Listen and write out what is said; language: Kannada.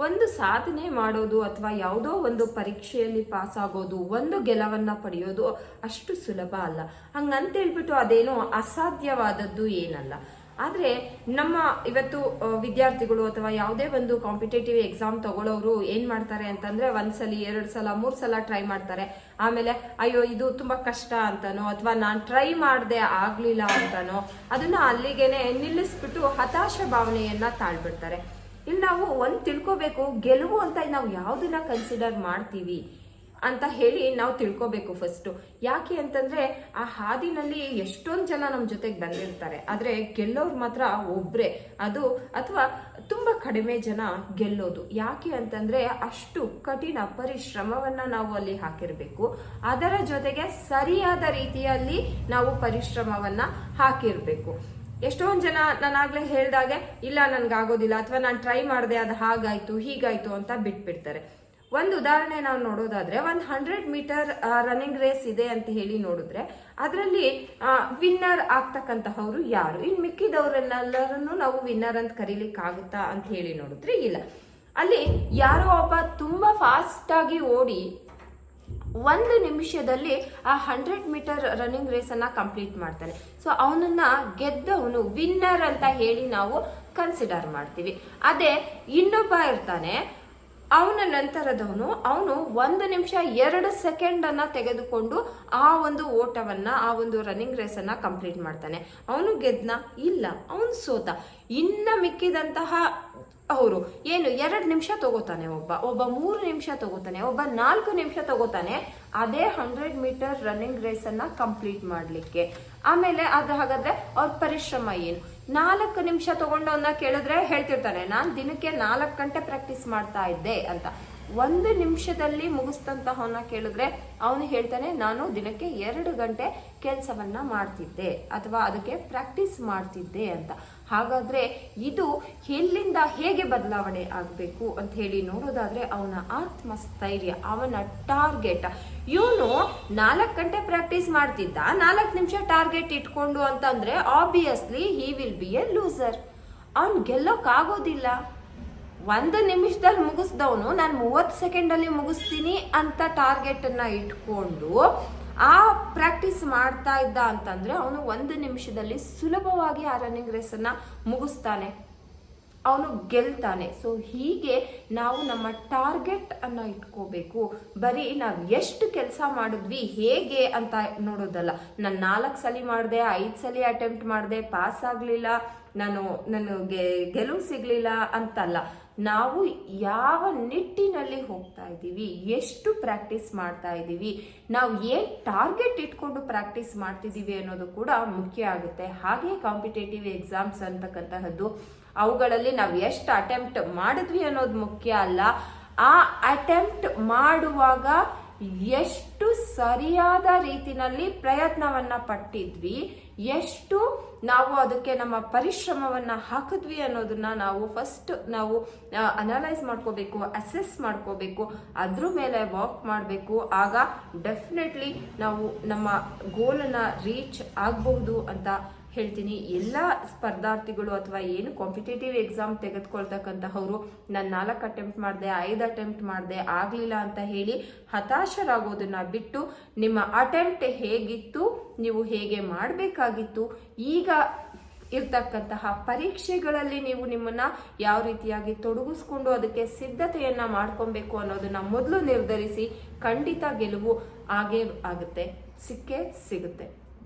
ಒಂದು ಸಾಧನೆ ಮಾಡೋದು ಅಥವಾ ಯಾವುದೋ ಒಂದು ಪರೀಕ್ಷೆಯಲ್ಲಿ ಪಾಸ್ ಆಗೋದು ಒಂದು ಗೆಲವನ್ನ ಪಡೆಯೋದು ಅಷ್ಟು ಸುಲಭ ಅಲ್ಲ. ಹಂಗಂತೇಳ್ಬಿಟ್ಟು ಅದೇನೋ ಅಸಾಧ್ಯವಾದದ್ದು ಏನಲ್ಲ. ಆದರೆ ನಮ್ಮ ಇವತ್ತು ವಿದ್ಯಾರ್ಥಿಗಳು ಅಥವಾ ಯಾವುದೇ ಒಂದು ಕಾಂಪಿಟೇಟಿವ್ ಎಕ್ಸಾಮ್ ತಗೊಳ್ಳೋರು ಏನ್ ಮಾಡ್ತಾರೆ ಅಂತಂದ್ರೆ ಒಂದ್ಸಲಿ, ಎರಡು ಸಲ, ಮೂರ್ ಸಲ ಟ್ರೈ ಮಾಡ್ತಾರೆ. ಆಮೇಲೆ, ಅಯ್ಯೋ, ಇದು ತುಂಬಾ ಕಷ್ಟ ಅಂತನೋ, ಅಥವಾ ನಾನು ಟ್ರೈ ಮಾಡದೆ ಆಗ್ಲಿಲ್ಲ ಅಂತನೋ, ಅದನ್ನ ಅಲ್ಲಿಗೆನೆ ನಿಲ್ಲಿಸ್ಬಿಟ್ಟು ಹತಾಶ ಭಾವನೆಯನ್ನ ತಾಳ್ಬಿಡ್ತಾರೆ. ಇಲ್ಲಿ ನಾವು ಒಂದು ತಿಳ್ಕೊಬೇಕು, ಗೆಲುವು ಅಂತ ನಾವು ಯಾವ್ದನ್ನ ಕನ್ಸಿಡರ್ ಮಾಡ್ತೀವಿ ಅಂತ ಹೇಳಿ ನಾವು ತಿಳ್ಕೊಬೇಕು ಫಸ್ಟ್ ಯಾಕೆ ಅಂತಂದ್ರೆ ಆ ಹಾದಿನಲ್ಲಿ ಎಷ್ಟೊಂದು ಜನ ನಮ್ಮ ಜೊತೆಗೆ ಬಂದಿರ್ತಾರೆ. ಆದ್ರೆ ಗೆಲ್ಲೋರು ಮಾತ್ರ ಒಬ್ರೆ. ಅದು ಅಥವಾ ತುಂಬಾ ಕಡಿಮೆ ಜನ ಗೆಲ್ಲೋದು. ಯಾಕೆ ಅಂತಂದ್ರೆ ಅಷ್ಟು ಕಠಿಣ ಪರಿಶ್ರಮವನ್ನ ನಾವು ಅಲ್ಲಿ ಹಾಕಿರ್ಬೇಕು. ಅದರ ಜೊತೆಗೆ ಸರಿಯಾದ ರೀತಿಯಲ್ಲಿ ನಾವು ಪರಿಶ್ರಮವನ್ನ ಹಾಕಿರ್ಬೇಕು. ಎಷ್ಟೊಂದು ಜನ ನಾನು ಆಗ್ಲೇ ಹೇಳ್ದಾಗೆ, ಇಲ್ಲ, ನನ್ಗಾಗೋದಿಲ್ಲ, ಅಥವಾ ನಾನು ಟ್ರೈ ಮಾಡಿದೆ ಅದು ಹಾಗಾಯ್ತು, ಹೀಗಾಯ್ತು ಅಂತ ಬಿಟ್ಬಿಡ್ತಾರೆ. ಒಂದು ಉದಾಹರಣೆ ನಾವು ನೋಡೋದಾದ್ರೆ, ಒಂದು ಹಂಡ್ರೆಡ್ ಮೀಟರ್ ರನ್ನಿಂಗ್ ರೇಸ್ ಇದೆ ಅಂತ ಹೇಳಿ ನೋಡಿದ್ರೆ, ಅದರಲ್ಲಿ ವಿನ್ನರ್ ಆಗ್ತಕ್ಕಂತಹವ್ರು ಯಾರು? ಇನ್ನು ಮಿಕ್ಕಿದವರೆಲ್ಲರನ್ನು ನಾವು ವಿನ್ನರ್ ಅಂತ ಕರೀಲಿಕ್ಕೆ ಆಗುತ್ತಾ ಅಂತ ಹೇಳಿ ನೋಡಿದ್ರೆ ಇಲ್ಲ. ಅಲ್ಲಿ ಯಾರೋ ಒಬ್ಬ ತುಂಬಾ ಫಾಸ್ಟ್ ಆಗಿ ಓಡಿ ಒಂದು ನಿಮಿಷದಲ್ಲಿ ಆ ಹಂಡ್ರೆಡ್ ಮೀಟರ್ ರನ್ನಿಂಗ್ ರೇಸ್ ಅನ್ನ ಕಂಪ್ಲೀಟ್ ಮಾಡ್ತಾನೆ. ಸೊ ಅವನನ್ನ ಗೆದ್ದವನು ವಿನ್ನರ್ ಅಂತ ಹೇಳಿ ನಾವು ಕನ್ಸಿಡರ್ ಮಾಡ್ತೀವಿ. ಅದೇ, ಇನ್ನೊಬ್ಬ ಇರ್ತಾನೆ ಅವನ ನಂತರದವನು, ಅವನು ಒಂದು ನಿಮಿಷ ಎರಡು ಸೆಕೆಂಡ್ ಅನ್ನ ತೆಗೆದುಕೊಂಡು ಆ ಒಂದು ಓಟವನ್ನ, ಆ ಒಂದು ರನ್ನಿಂಗ್ ರೇಸ್ ಅನ್ನ ಕಂಪ್ಲೀಟ್ ಮಾಡ್ತಾನೆ. ಅವನು ಗೆದ್ನ? ಇಲ್ಲ. ಅವನು ಸೋತ. ಇನ್ನ ಮಿಕ್ಕಿದಂತಹ ಅವರು, ಏನು, ಎರಡು ನಿಮಿಷ ತಗೋತಾನೆ ಒಬ್ಬ. ಒಬ್ಬ ಮೂರು ನಿಮಿಷ ತಗೋತಾನೆ, ಒಬ್ಬ ನಾಲ್ಕು ನಿಮಿಷ ತಗೋತಾನೆ. ಅದೇ ಹಂಡ್ರೆಡ್ ಮೀಟರ್ ರನ್ನಿಂಗ್ ರೇಸ್ ಅನ್ನ ಕಂಪ್ಲೀಟ್ ಮಾಡಲಿಕ್ಕೆ. ಆಮೇಲೆ ಅದು ಹಾಗಾದ್ರೆ ಅವ್ರ ಪರಿಶ್ರಮ ಏನು? ನಾಲ್ಕು ನಿಮಿಷ ತಗೊಂಡವನ್ನ ಕೇಳಿದ್ರೆ ಹೇಳ್ತಿರ್ತಾನೆ, ನಾನು ದಿನಕ್ಕೆ ನಾಲ್ಕು ಗಂಟೆ ಪ್ರಾಕ್ಟೀಸ್ ಮಾಡ್ತಾ ಇದ್ದೆ ಅಂತ. ಒಂದು ನಿಮಿಷದಲ್ಲಿ ಮುಗಿಸ್ತಂತಹವನ್ನ ಕೇಳಿದ್ರೆ ಅವನು ಹೇಳ್ತಾನೆ, ನಾನು ದಿನಕ್ಕೆ ಎರಡು ಗಂಟೆ ಕೆಲಸವನ್ನ ಮಾಡ್ತಿದ್ದೆ ಅಥವಾ ಅದಕ್ಕೆ ಪ್ರಾಕ್ಟೀಸ್ ಮಾಡ್ತಿದ್ದೆ ಅಂತ. ಹಾಗಾದ್ರೆ ಇದು ಎಲ್ಲಿಂದ ಹೇಗೆ ಬದಲಾವಣೆ ಆಗಬೇಕು ಅಂತ ಹೇಳಿ ನೋಡೋದಾದ್ರೆ ಅವನ ಆತ್ಮಸ್ಥೈರ್ಯ, ಅವನ ಟಾರ್ಗೆಟ್. ಇವನು ನಾಲ್ಕು ಗಂಟೆ ಪ್ರಾಕ್ಟೀಸ್ ಮಾಡ್ತಿದ್ದ, ನಾಲ್ಕು ನಿಮಿಷ ಟಾರ್ಗೆಟ್ ಇಟ್ಕೊಂಡು ಅಂತಂದ್ರೆ obviously he will be a loser ಅವ್ನು ಗೆಲ್ಲೋಕ್ಕಾಗೋದಿಲ್ಲ ಒಂದು ನಿಮಿಷದಲ್ಲಿ ಮುಗಿಸ್ದವನು, ನಾನು ಮೂವತ್ತು ಸೆಕೆಂಡಲ್ಲಿ ಮುಗಿಸ್ತೀನಿ ಅಂತ ಟಾರ್ಗೆಟನ್ನು ಇಟ್ಕೊಂಡು ಆ ಪ್ರಾಕ್ಟೀಸ್ ಮಾಡ್ತಾ ಇದ್ದ ಅಂತಂದ್ರೆ ಅವನು ಒಂದು ನಿಮಿಷದಲ್ಲಿ ಸುಲಭವಾಗಿ ಆ ರನ್ನಿಂಗ್ ರೇಸ್ ಅನ್ನ ಮುಗಿಸ್ತಾನೆ. ಅವನು ಗೆಲ್ತಾನೆ. ಸೊ ಹೀಗೆ ನಾವು ನಮ್ಮ ಟಾರ್ಗೆಟ್ ಅನ್ನು ಇಟ್ಕೋಬೇಕು. ಬರೀ ನಾವು ಎಷ್ಟು ಕೆಲಸ ಮಾಡಿದ್ವಿ, ಹೇಗೆ ಅಂತ ನೋಡೋದಲ್ಲ. ನಾನು ನಾಲ್ಕು ಸಲ ಮಾಡಿದೆ, ಐದು ಸಲ ಅಟೆಂಪ್ಟ್ ಮಾಡಿದೆ ಪಾಸ್ ಆಗಲಿಲ್ಲ, ನಾನು ನನಗೆ ಗೆಲುವು ಸಿಗಲಿಲ್ಲ ಅಂತಲ್ಲ. ನಾವು ಯಾವ ನಿಟ್ಟಿನಲ್ಲಿ ಹೋಗ್ತಾ ಇದ್ದೀವಿ, ಎಷ್ಟು ಪ್ರಾಕ್ಟೀಸ್ ಮಾಡ್ತಾ ಇದ್ದೀವಿ, ನಾವು ಏನು ಟಾರ್ಗೆಟ್ ಇಟ್ಕೊಂಡು ಪ್ರಾಕ್ಟೀಸ್ ಮಾಡ್ತಿದ್ದೀವಿ ಅನ್ನೋದು ಕೂಡ ಮುಖ್ಯ ಆಗುತ್ತೆ. ಹಾಗೆ ಕಾಂಪಿಟೇಟಿವ್ ಎಕ್ಸಾಮ್ಸ್ ಅಂತಕ್ಕಂತಹದ್ದು ಅವುಗಳಲ್ಲಿ ನಾವು ಎಷ್ಟು ಅಟೆಂಪ್ಟ್ ಮಾಡಿದ್ವಿ ಅನ್ನೋದು ಮುಖ್ಯ ಅಲ್ಲ. ಆ ಅಟೆಂಪ್ಟ್ ಮಾಡುವಾಗ ಎಷ್ಟು ಸರಿಯಾದ ರೀತಿನಲ್ಲಿ ಪ್ರಯತ್ನವನ್ನ ಪಟ್ಟಿದ್ವಿ, ಎಷ್ಟು ನಾವು ಅದಕ್ಕೆ ನಮ್ಮ ಪರಿಶ್ರಮವನ್ನ ಹಾಕಿದ್ವಿ ಅನ್ನೋದನ್ನ ನಾವು ಫಸ್ಟ್ ನಾವು ಅನಲೈಸ್ ಮಾಡ್ಕೋಬೇಕು ಅಸೆಸ್ ಮಾಡ್ಕೋಬೇಕು, ಅದ್ರ ಮೇಲೆ ವಾಕ್ ಮಾಡಬೇಕು. ಆಗ ಡೆಫಿನೆಟ್ಲಿ ನಾವು ನಮ್ಮ ಗೋಲನ್ನ ರೀಚ್ ಆಗಬಹುದು ಅಂತ ಹೇಳ್ತೀನಿ, ಎಲ್ಲ ಸ್ಪರ್ಧಾರ್ಥಿಗಳು ಅಥವಾ ಏನು ಕಾಂಪಿಟೇಟಿವ್ ಎಕ್ಸಾಮ್ ತೆಗೆದುಕೊಳ್ತಕ್ಕಂತಹವರು ನಾನು ನಾಲ್ಕು ಅಟೆಂಪ್ಟ್ ಮಾಡಿದೆ, ಐದು ಅಟೆಂಪ್ಟ್ ಮಾಡಿದೆ, ಆಗಲಿಲ್ಲ ಅಂತ ಹೇಳಿ ಹತಾಶರಾಗೋದನ್ನ ಬಿಟ್ಟು ನಿಮ್ಮ ಅಟೆಂಪ್ಟ್ ಹೇಗಿತ್ತು, ನೀವು ಹೇಗೆ ಮಾಡಬೇಕಾಗಿತ್ತು, ಈಗ ಇರ್ತಕ್ಕಂತಹ ಪರೀಕ್ಷೆಗಳಲ್ಲಿ ನೀವು ನಿಮ್ಮನ್ನ ಯಾವ ರೀತಿಯಾಗಿ ತೊಡಗಿಸ್ಕೊಂಡು ಅದಕ್ಕೆ ಸಿದ್ಧತೆಯನ್ನ ಮಾಡ್ಕೊಬೇಕು ಅನ್ನೋದನ್ನ ಮೊದಲು ನಿರ್ಧರಿಸಿ ಖಂಡಿತ ಗೆಲುವು ಆಗೇ ಆಗುತ್ತೆ, ಸಿಕ್ಕೇ ಸಿಗುತ್ತೆ.